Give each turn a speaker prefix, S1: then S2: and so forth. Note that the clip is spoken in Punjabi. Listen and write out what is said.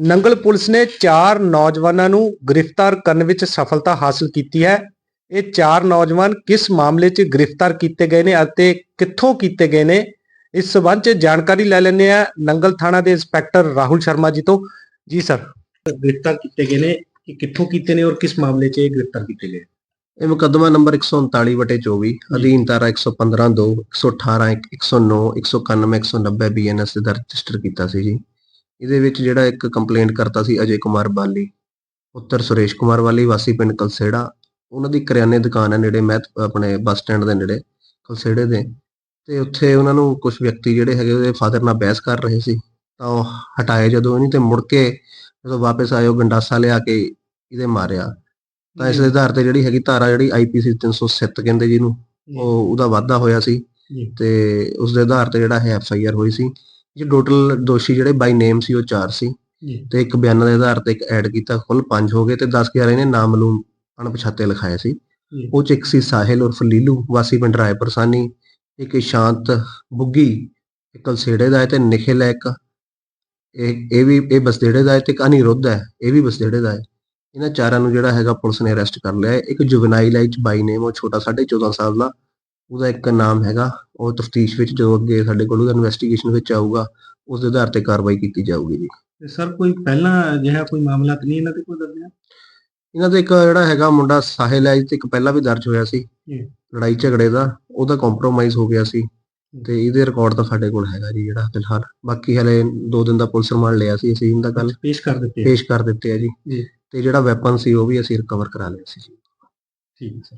S1: ਨੰਗਲ ਪੁਲਿਸ ਨੇ ਚਾਰ ਨੌਜਵਾਨਾਂ ਨੂੰ ਗ੍ਰਿਫਤਾਰ ਕਰਨ ਵਿੱਚ ਸਫਲਤਾ ਹਾਸਲ ਕੀਤੀ ਹੈ। ਇਹ ਚਾਰ ਨੌਜਵਾਨ ਕਿਸ ਮਾਮਲੇ 'ਚ ਗ੍ਰਿਫਤਾਰ ਕੀਤੇ ਗਏ ਨੇ ਅਤੇ ਕਿੱਥੋਂ ਕੀਤੇ ਗਏ ਨੇ? ਇਸ ਸਬੰਧ 'ਚ ਜਾਣਕਾਰੀ ਲੈ ਲੈਂਦੇ ਆ ਨੰਗਲ ਥਾਣਾ ਦੇ ਇੰਸਪੈਕਟਰ ਰਾਹੁਲ ਸ਼ਰਮਾ ਜੀ ਤੋਂ। ਜੀ ਸਰ। ਗ੍ਰਿਫਤਾਰ ਕੀਤੇ ਗਏ ਨੇ ਕਿ ਕਿੱਥੋਂ ਕੀਤੇ ਨੇ ਔਰ ਕਿਸ ਮਾਮਲੇ 'ਚ ਇਹ ਗ੍ਰਿਫਤਾਰ ਕੀਤੇ ਗਏ?
S2: ਇਹ ਮੁਕੱਦਮਾ ਨੰਬਰ 139 ਵਟੇ 24 ਅਧੀਨ ਧਾਰਾ 115 2 118 109 191 190 ਬੀਐਨਐਸ ਦੇ ਦਰਜ ਰਜਿਸਟਰ ਕੀਤਾ ਸੀ ਜੀ। ਇਹਦੇ ਵਿੱਚ ਜਿਹੜਾ ਇੱਕ ਕੰਪਲੇਂਟ ਕਰਤਾ ਸੀ ਅਜੇ ਕੁਮਾਰ ਬਾਲੀ ਪੁੱਤਰ ਸੁਰੇਸ਼ ਕੁਮਾਰ ਵਾਲੀ ਵਾਸੀ ਪਿੰਡ ਕਲਸੇੜਾ ਉਹਨਾਂ ਦੀ ਕਰਿਆਨੇ ਦੁਕਾਨ ਹੈ ਨੇੜੇ ਮਹਿਤ ਆਪਣੇ ਬੱਸ ਸਟੈਂਡ ਦੇ ਨੇੜੇ ਕਲਸੇੜੇ ਦੇ ਤੇ ਉੱਥੇ ਉਹਨਾਂ ਨੂੰ ਕੁਝ ਵਿਅਕਤੀ ਜਿਹੜੇ ਹੈਗੇ ਉਹਦੇ ਫਾਦਰ ਨਾਲ ਬਹਿਸ ਕਰ ਰਹੇ ਸੀ ਤਾਂ ਉਹ ਹਟਾਏ ਜਦੋਂ ਨਹੀਂ ਤੇ ਮੁੜ ਕੇ ਜਦੋਂ ਵਾਪਸ ਆਏ ਉਹ ਗੰਡਾਸਾ ਲਿਆ ਕੇ ਇਹਦੇ ਮਾਰਿਆ ਤਾਂ ਇਸ ਦੇ ਆਧਾਰ ਤੇ ਜਿਹੜੀ ਹੈਗੀ ਧਾਰਾ ਜਿਹੜੀ ਆਈਪੀਸੀ 307 ਕਹਿੰਦੇ ਜਿਹਨੂੰ ਉਹ ਉਹਦਾ ਵਾਧਾ ਹੋਇਆ ਸੀ। ਤੇ ਉਸ ਦੇ ਆਧਾਰ ਤੇ ਜਿਹੜਾ ਹੈ ਐਫ ਆਈ ਆਰ ਹੋਈ ਸੀ ਜੇ ਟੋਟਲ ਦੋਸ਼ੀ ਜਿਹੜੇ ਬਾਈ ਨੇਮ ਸੀ ਉਹ 4 ਸੀ
S1: ਜੀ
S2: ਤੇ ਇੱਕ ਬਿਆਨਾਂ ਦੇ ਆਧਾਰ ਤੇ ਇੱਕ ਐਡ ਕੀਤਾ ਕੁੱਲ 5 ਹੋ ਗਏ ਤੇ 10 11 ਇਹਨੇ ਨਾਮਲੂਮ ਅਣਪਛਾਤੇ ਲਿਖਾਏ ਸੀ। ਉਹ ਚ ਇੱਕ ਸੀ ਸਾਹਿਲ ਉਰਫ ਲੀਲੂ ਵਾਸੀ ਪਿੰਡ ਰਾਏਪੁਰ ਸਾਨੀ ਇੱਕ ਸ਼ਾਂਤ ਬੁੱਗੀ ਇੱਕ ਕਲਸੇੜੇ ਦਾ ਹੈ ਤੇ ਨਿਖਿਲ ਹੈ ਇੱਕ ਇਹ ਇਹ ਵੀ ਇਹ ਬਸਦੇੜੇ ਦਾ ਹੈ ਤੇ ਇੱਕ ਅਨਿਰੁੱਧ ਹੈ ਇਹ ਵੀ ਬਸਦੇੜੇ ਦਾ ਹੈ ਇਹਨਾਂ ਚਾਰਾਂ ਨੂੰ ਜਿਹੜਾ ਹੈਗਾ ਪੁਲਿਸ ਨੇ ਅਰੈਸਟ ਕਰ ਲਿਆ। ਇੱਕ ਜੁਵਨਾਈਲ ਹੈ ਚ ਬਾਈ ਨੇਮ ਉਹ ਛੋਟਾ 14.5 ਸਾਲ ਦਾ ਉਹਦਾ ਇੱਕ ਨਾਮ ਹੈਗਾ ਉਹ ਤਫਤੀਸ਼ ਵਿੱਚ ਜਦੋਂ ਅੱਗੇ ਸਾਡੇ ਕੋਲ ਉਹਦਾ ਇਨਵੈਸਟੀਗੇਸ਼ਨ ਵਿੱਚ ਆਊਗਾ ਉਸ ਦੇ ਆਧਾਰ ਤੇ ਕਾਰਵਾਈ ਕੀਤੀ ਜਾਊਗੀ ਜੀ।
S1: ਤੇ ਸਰ ਕੋਈ ਪਹਿਲਾਂ ਅਜਿਹਾ ਕੋਈ ਮਾਮਲਾ ਤਾਂ ਨਹੀਂ ਇਹਨਾਂ ਤੇ ਕੋਈ ਦਰਜ ਹੈ
S2: ਇਹਨਾਂ ਦਾ ਇੱਕ ਜਿਹੜਾ ਹੈਗਾ ਮੁੰਡਾ ਸਾਹਿਲ ਹੈ ਤੇ ਇੱਕ ਪਹਿਲਾਂ ਵੀ ਦਰਜ ਹੋਇਆ ਸੀ।
S1: ਜੀ।
S2: ਲੜਾਈ ਝਗੜੇ ਦਾ ਉਹਦਾ ਕੰਪਰੋਮਾਈਜ਼ ਹੋ ਗਿਆ ਸੀ। ਤੇ ਇਹਦੇ ਰਿਕਾਰਡ ਤਾਂ ਸਾਡੇ ਕੋਲ ਹੈਗਾ ਜੀ ਜਿਹੜਾ ਫਿਲਹਾਲ। ਬਾਕੀ ਹਲੇ 2 ਦਿਨ ਦਾ ਪੁਲਿਸ ਰਿਮਾਂਡ ਲਿਆ ਸੀ ਅਸੀਂ ਇਹਦਾ ਕੱਲ
S1: ਪੇਸ਼ ਕਰ ਦਿੱਤੇ
S2: ਪੇਸ਼ ਕਰ ਦਿੱਤੇ ਆ ਜੀ।
S1: ਜੀ।
S2: ਤੇ ਜਿਹੜਾ ਵੈਪਨ ਸੀ ਉਹ ਵੀ ਅਸੀਂ ਰਿਕਵਰ ਕਰਾ ਲਿਆ ਸੀ ਜੀ।
S1: ਠੀਕ ਹੈ ਸਰ